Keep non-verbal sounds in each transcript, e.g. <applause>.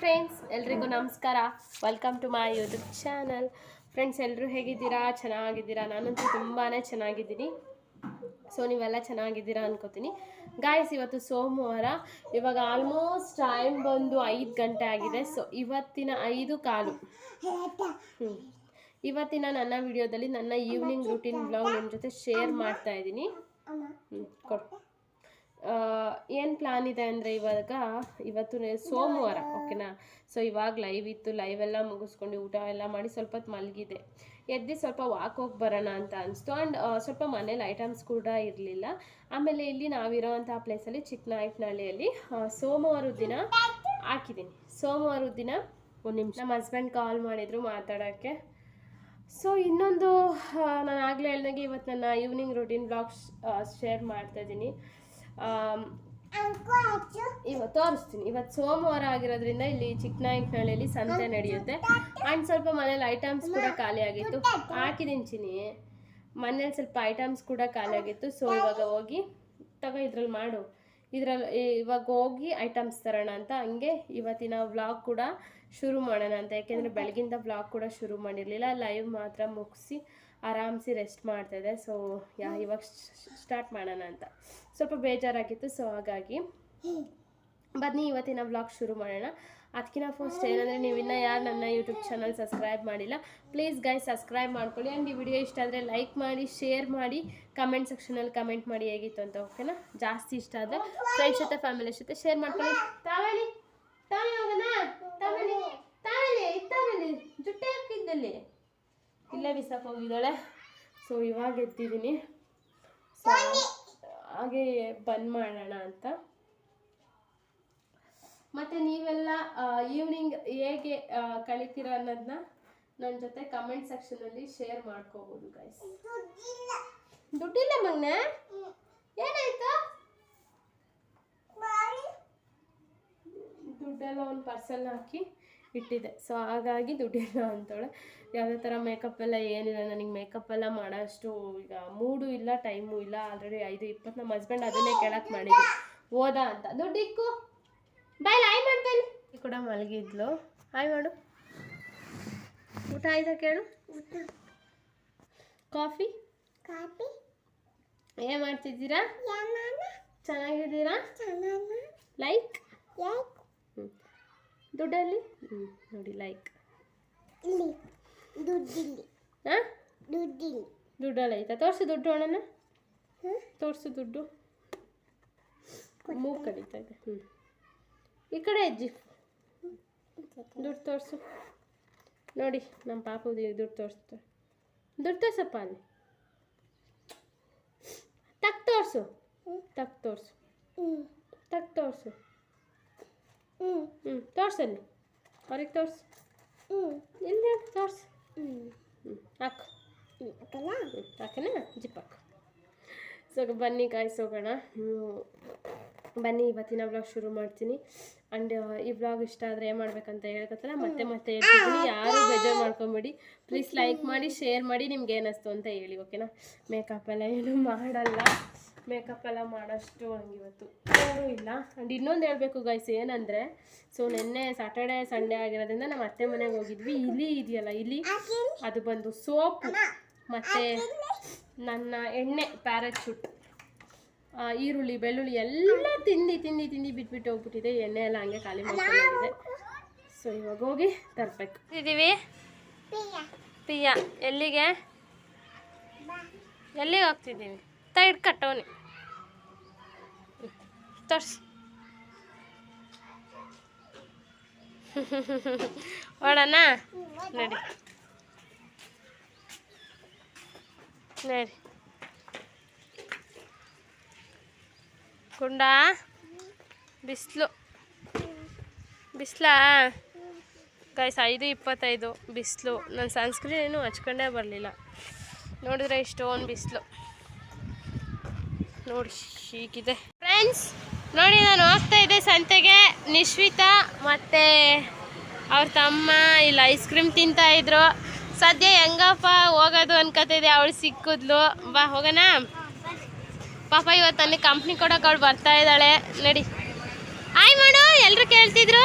Friends ಎಲ್ರಿಗೂ ನಮಸ್ಕಾರ. Welcome to my YouTube channel friends ಎಲ್ಲರೂ ಹೇಗಿದ್ದೀರಾ? ಚೆನ್ನಾಗಿದ್ದೀರಾ? ನಾನಂತೂ ತುಂಬಾ ಚೆನ್ನಾಗಿದ್ದೀನಿ. ಸೊ ನೀವೆಲ್ಲ ಚೆನ್ನಾಗಿದ್ದೀರಾ ಅನ್ಕೋತೀನಿ. ಗಾಯಸ್ ಇವತ್ತು ಸೋಮವಾರ. ಇವಾಗ ಆಲ್ಮೋಸ್ಟ್ ಟೈಮ್ ಬಂದು ಐದು ಗಂಟೆ ಆಗಿದೆ. ಸೊ ಇವತ್ತಿನ ಐದು ಕಾಲು. ಹ್ಞೂ ಇವತ್ತಿನ ನನ್ನ ವಿಡಿಯೋದಲ್ಲಿ ನನ್ನ ಈವ್ನಿಂಗ್ ರುಟೀನ್ ಬ್ಲಾಗ್ ನಿಮ್ಮ ಜೊತೆ ಶೇರ್ ಮಾಡ್ತಾ ಇದ್ದೀನಿ. ಕೊಡು. ಏನು ಪ್ಲ್ಯಾನ್ ಇದೆ ಅಂದರೆ ಇವಾಗ ಇವತ್ತು ಸೋಮವಾರ ಓಕೆನಾ ಸೊ ಇವಾಗ ಲೈವ್ ಇತ್ತು ಲೈವ್ ಎಲ್ಲ ಮುಗಿಸ್ಕೊಂಡು ಊಟ ಎಲ್ಲ ಮಾಡಿ ಸ್ವಲ್ಪ ಹೊತ್ತು ಮಲಗಿದೆ ಎದ್ದು ಸ್ವಲ್ಪ ವಾಕ್ ಹೋಗಿ ಬರೋಣ ಅಂತ ಅನಿಸ್ತು. ಆ್ಯಂಡ್ ಸ್ವಲ್ಪ ಮನೇಲಿ ಐಟಮ್ಸ್ ಕೂಡ ಇರಲಿಲ್ಲ. ಆಮೇಲೆ ಇಲ್ಲಿ ನಾವಿರೋವಂಥ ಪ್ಲೇಸಲ್ಲಿ ಚಿಕ್ಕನಾಯಕನಹಳ್ಳಿಯಲ್ಲಿ ಸೋಮವಾರದ ದಿನ ಹಾಕಿದ್ದೀನಿ. ಸೋಮವಾರದ ದಿನ ಒಂದು ನಿಮಿಷ. ನಮ್ಮ ಹಸ್ಬೆಂಡ್ ಕಾಲ್ ಮಾಡಿದರು ಮಾತಾಡೋಕ್ಕೆ. ಸೊ ಇನ್ನೊಂದು ನಾನು ಆಗಲೇ ಹೇಳ್ದಂಗೆ ಇವತ್ತು ನನ್ನ ಈವ್ನಿಂಗ್ ರೂಟೀನ್ ಬ್ಲಾಗ್ಸ್ ಶೇರ್ ಮಾಡ್ತಾ ಇವತ್ತು ತೋರಿಸ್ತೀನಿ. ಇವತ್ತು ಸೋಮವಾರ ಆಗಿರೋದ್ರಿಂದ ಇಲ್ಲಿ ಚಿಕ್ಕನಾಯಕನಹಳ್ಳಿಯಲ್ಲಿ ಸಂತೆ ನಡೆಯುತ್ತೆ. ಆ್ಯಂಡ್ ಸ್ವಲ್ಪ ಮನೇಲಿ ಐಟಮ್ಸ್ ಕೂಡ ಖಾಲಿ ಆಗಿತ್ತು. ಹಾಕಿದ್ದೀನಿ ಚಿನಿ ಮನೇಲಿ ಸ್ವಲ್ಪ ಐಟಮ್ಸ್ ಕೂಡ ಖಾಲಿ ಆಗಿತ್ತು. ಸೊ ಇವಾಗ ಹೋಗಿ ತಗೋ, ಇದ್ರಲ್ಲಿ ಮಾಡು. ಇದರಲ್ಲಿ ಇವಾಗ ಹೋಗಿ ಐಟಮ್ಸ್ ತರೋಣ ಅಂತ. ಹಂಗೆ ಇವತ್ತಿನ ವ್ಲಾಗ್ ಕೂಡ ಶುರು ಮಾಡೋಣ ಅಂತ. ಯಾಕೆಂದರೆ ಬೆಳಗಿಂದ ವ್ಲಾಗ್ ಕೂಡ ಶುರು ಮಾಡಿರಲಿಲ್ಲ. ಲೈವ್ ಮಾತ್ರ ಮುಗಿಸಿ ಆರಾಮ್ಸಿ ರೆಸ್ಟ್ ಮಾಡ್ತಾಯಿದ್ದೆ ಸೊ ಯಾ, ಇವಾಗ ಸ್ಟಾರ್ಟ್ ಮಾಡೋಣ ಅಂತ. ಸ್ವಲ್ಪ ಬೇಜಾರಾಗಿತ್ತು ಸೊ ಹಾಗಾಗಿ ಬನ್ನಿ, ಇವತ್ತಿನ ವ್ಲಾಗ್ ಶುರು ಮಾಡೋಣ. ಅದಕ್ಕಿಂತ ಫಸ್ಟ್ ಏನಂದರೆ, ನೀವು ಇನ್ನೂ ಯಾರು ನನ್ನ ಯೂಟ್ಯೂಬ್ ಚಾನಲ್ ಸಬ್ಸ್ಕ್ರೈಬ್ ಮಾಡಿಲ್ಲ ಪ್ಲೀಸ್ ಗೈ ಸಬ್ಸ್ಕ್ರೈಬ್ ಮಾಡ್ಕೊಳ್ಳಿ. ಆ್ಯಂಡ್ ಈ ವಿಡಿಯೋ ಇಷ್ಟ ಆದರೆ ಲೈಕ್ ಮಾಡಿ ಶೇರ್ ಮಾಡಿ ಕಮೆಂಟ್ ಸೆಕ್ಷನಲ್ಲಿ ಕಮೆಂಟ್ ಮಾಡಿ ಹೇಗಿತ್ತು ಅಂತ ಓಕೆನಾ ಜಾಸ್ತಿ ಇಷ್ಟ ಆದರೆ ಫ್ರೆಂಡ್ಸ್ ಜೊತೆ ಫ್ಯಾಮಿಲಿ ಜೊತೆ ಶೇರ್ ಮಾಡ್ಕೊಳ್ಳಿ. ತಾವಳಿ ತಾವಳಿ ತಾವಳಿ ಜುಟ್ಟೆ ಹಾಕಿದ್ದಲ್ಲಿ. ಇಲ್ಲೇ ಬಿಸಾಕ್ ಹೋಗಿದ್ದಾಳೆ. ಸೊ ಇವಾಗ ಎತ್ತಿದ್ದೀನಿ. ಸೊ ಹಾಗೆ ಬಂದ್ ಮಾಡೋಣ ಅಂತ. ಮತ್ತೆ ನೀವೆಲ್ಲ ಈವ್ನಿಂಗ್ ಹೇಗೆ ಕಳಿತೀರ ಕಳಿತೀರಾ ಅನ್ನೋದನ್ನ ನನ್ನ ಜೊತೆ ಕಮೆಂಟ್ ಸೆಕ್ಷನಲ್ಲಿ ಶೇರ್ ಮಾಡ್ಕೋಬೋದು ಗೈಸ್ ದುಡ್ಡಿಲ್ಲ. ಮಗ್ನೆ? ಏನಾಯ್ತು? ದುಡ್ಡೆಲ್ಲ ಒಂದು ಪರ್ಸಲ್ ಹಾಕಿ ಇಟ್ಟಿದ್ದೆ ಸೊ ಹಾಗಾಗಿ ದುಡ್ಡಿಲ್ಲ ಅಂತೇಳೆ ಯಾವುದೇ ಥರ ಮೇಕಪ್ ಎಲ್ಲ ಏನಿಲ್ಲ. ನನಗೆ ಮೇಕಪ್ ಎಲ್ಲ ಮಾಡೋಷ್ಟು ಈಗ ಮೂಡು ಇಲ್ಲ ಟೈಮು ಇಲ್ಲ. ಆಲ್ರೆಡಿ ಐದು ಇಪ್ಪತ್ತು ನಮ್ಮ ಹಸ್ಬೆಂಡ್ ಅದನ್ನೇ ಕೇಳಕ್ಕೆ ಮಾಡಿದ್ವಿ ಓದಾ ಅಂತ. ದುಡ್ಡಿಕ್ಕು ಬಾಯ್ ಆಯ್ ಮಾಡ್ತೇನೆ. ಕೂಡ ಮಲಗಿದ್ಲು. ಹಾಯ್ ಮಾಡು. ಊಟ ಆಯ್ತಾ ಕೇಳು? ಕಾಫಿ? ಕಾಫಿ. ಏನು ಮಾಡ್ತಿದ್ದೀರಾ? ಚೆನ್ನಾಗಿದ್ದೀರಾ? ಲೈಕ್ ಲೈಕ್ ದುಡ್ಡಲ್ಲಿ? ಹ್ಞೂ ನೋಡಿ ಲೈಕ್ ದುಡ್ಡಿಲ್ಲಿ. ಐತಾ ತೋರಿಸು ದುಡ್ಡು ಅಣ್ಣನ? ತೋರಿಸು ದುಡ್ಡು. ಮೂ ಕಡಿತಾ ಇದೆ. ಹ್ಞೂ ಈ ಕಡೆ ಅಜ್ಜಿ. ದುಡ್ಡು ತೋರಿಸು. ನೋಡಿ ನಮ್ಮ ಪಾಪು ದುಡ್ಡು ತೋರಿಸ್ತಾರೆ. ದುಡ್ಡು ತೋರ್ಸಪ್ಪ ಅಲ್ಲಿ. ತಕ್ ತೋರಿಸು. ತಕ್ ತೋರಿಸು. ತಕ್ ತೋರಿಸು. ಹ್ಮ್ ಹ್ಞೂ. ತೋರ್ಸಲ್ಲಿ ಅವ್ರಿಗೆ ತೋರ್ಸು. ಹ್ಞೂ. ಇಲ್ಲಿ ತೋರ್ಸು. ಹ್ಞೂ. ಹ್ಞೂ. ಹಾಕು. ಹಾಕಲ್ಲ? ಅಕ್ಕಲ್ಲ ಹ್ಞೂ. ಹಾಕನಾ ಜಿಪ್ ಹಾಕು. ಸೊ ಬನ್ನಿ ಕಾಯಿಸೋಗೋಣ. ಬನ್ನಿ ಇವತ್ತಿನ ಬ್ಲಾಗ್ ಶುರು ಮಾಡ್ತೀನಿ. ಆ್ಯಂಡ್ ಈ ಬ್ಲಾಗ್ ಇಷ್ಟ ಆದರೆ ಏನು ಮಾಡ್ಬೇಕಂತ ಹೇಳ್ಕೊತಲ್ಲ ಮತ್ತೆ ಮತ್ತೆ ಹೇಳ್ತೀನಿ ಯಾರು ಬೇಜಾರು ಮಾಡ್ಕೊಬೇಡಿ. ಪ್ಲೀಸ್ ಲೈಕ್ ಮಾಡಿ ಶೇರ್ ಮಾಡಿ ನಿಮ್ಗೆ ಏನಿಸ್ತು ಅಂತ ಹೇಳಿ ಓಕೆನಾ ಮೇಕಪ್ ಎಲ್ಲ ಏನು ಮಾಡಲ್ಲ. ಮೇಕಪ್ ಎಲ್ಲ ಮಾಡೋಷ್ಟು ಹಂಗಿವತ್ತು ಇವತ್ತು ಏನೂ ಇಲ್ಲ. ಆ್ಯಂಡ್ ಇನ್ನೊಂದು ಹೇಳಬೇಕು ಗೈಸ್ ಏನಂದರೆ ಸೊ ನಿನ್ನೆ ಸ್ಯಾಟರ್ಡೆ ಸಂಡೇ ಆಗಿರೋದ್ರಿಂದ ನಮ್ಮ ಅತ್ತೆ ಮನೆಗೆ ಹೋಗಿದ್ವಿ. ಇಲಿ ಇದೆಯಲ್ಲ ಇಲಿ? ಅದು ಬಂದು ಸೋಪು ಮತ್ತು ನನ್ನ ಎಣ್ಣೆ ಪ್ಯಾರಚೂಟ್ ಈರುಳ್ಳಿ ಬೆಳ್ಳುಳ್ಳಿ ಎಲ್ಲ ತಿಂದು ತಿಂದು ತಿಂದು ಬಿಟ್ಬಿಟ್ಟು ಹೋಗ್ಬಿಟ್ಟಿದೆ. ಎಣ್ಣೆ ಎಲ್ಲ ಹಂಗೆ ಖಾಲಿ ಮಾಡ್ಕೊಂಡಿದೆ. ಸೊ ಇವಾಗ ಹೋಗಿ ತರಬೇಕು. ಇದ್ದೀವಿ. ಪಿಯ ಪಿಯಾ ಎಲ್ಲಿಗೆ? ಎಲ್ಲಿಗೆ ಹೋಗ್ತಿದ್ದೀವಿ? ತೈಡ್ ಕಟ್ಟೋನಿ ತೋರ್ಸಿ. ಓಡೋಣ ನಡಿ. ನಡಿ. ಗುಂಡ. ಬಿಸಿಲು. ಬಿಸಿಲಾ? ಗೈಸ್, ಐದು ಇಪ್ಪತ್ತೈದು. ಬಿಸಿಲು. ನನ್ನ ಸನ್ಸ್ಕ್ರೀನ್ ಏನು ಹಚ್ಕೊಂಡೇ ಬರಲಿಲ್ಲ. ನೋಡಿದ್ರೆ ಇಷ್ಟೊಂದು ಬಿಸಿಲು. ನೋಡಿ ಹೀಗಿದೆ. ಫ್ರೆಂಡ್ಸ್ ನೋಡಿ ನಾನು ಹೋಗ್ತಾ ಇದ್ದೆ ಸಂತೆಗೆ. ನಿಶ್ವಿತಾ ಮತ್ತು ಅವ್ರ ತಮ್ಮ ಇಲ್ಲಿ ಐಸ್ ಕ್ರೀಮ್ ತಿಂತಾ ಇದ್ರು. ಸದ್ಯ ಹೆಂಗಪ್ಪ ಹೋಗೋದು ಅನ್ಕೋತಿದ್ದೆ ಅವಳು ಸಿಕ್ಕಿದ್ಲು. ಬಾ ಹೋಗೋಣ. ಪಾಪ ಇವತ್ತು ನನಗೆ ಕಂಪ್ನಿ ಕೊಡೋಕೆ ಅವಳು ಬರ್ತಾ ಇದ್ದಾಳೆ. ನಡಿ. ಹಾಯ್ ಮಾಡು ಎಲ್ಲರೂ ಕೇಳ್ತಿದ್ರು?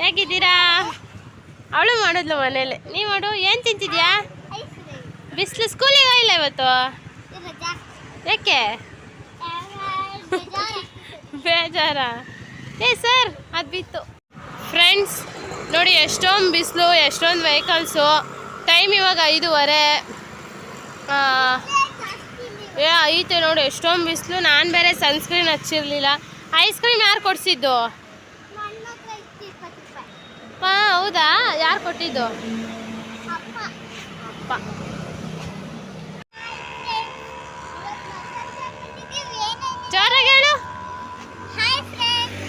ಹೇಗಿದ್ದೀರಾ? ಅವಳು ಮಾಡಿದ್ಲು ಮನೇಲಿ. ನೀವು ಮಾಡು ಏನು ತಿಂತಿದ್ಯಾ? ಬಿಸಿಲು ಸ್ಕೂಲಿಗೆ ಹೋಗಿಲ್ಲ ಇವತ್ತು? ಯಾಕೆ? ಬೇಜಾರ. ಏ ಸರ್ ಅದು ಬಿತ್ತು. ಫ್ರೆಂಡ್ಸ್ ನೋಡಿ ಎಷ್ಟೊಂದು ಬಿಸಿಲು ಎಷ್ಟೊಂದು ವೆಹಿಕಲ್ಸು ಟೈಮ್ ಇವಾಗ ಐದೂವರೆ. ಏ ಐತೆ ನೋಡಿ ಎಷ್ಟೊಂದು ಬಿಸಿಲು. ನಾನು ಬೇರೆ ಸನ್ಸ್ಕ್ರೀನ್ ಹಚ್ಚಿರಲಿಲ್ಲ. ಐಸ್ ಕ್ರೀಮ್ ಯಾರು ಕೊಡಿಸಿದ್ದು? ಹಾಂ ಹೌದಾ? ಯಾರು ಕೊಟ್ಟಿದ್ದು? ಅಪ್ಪ. ಹೇಳು. ಹಾಯ್ ಫ್ರೆಂಡ್ಸ್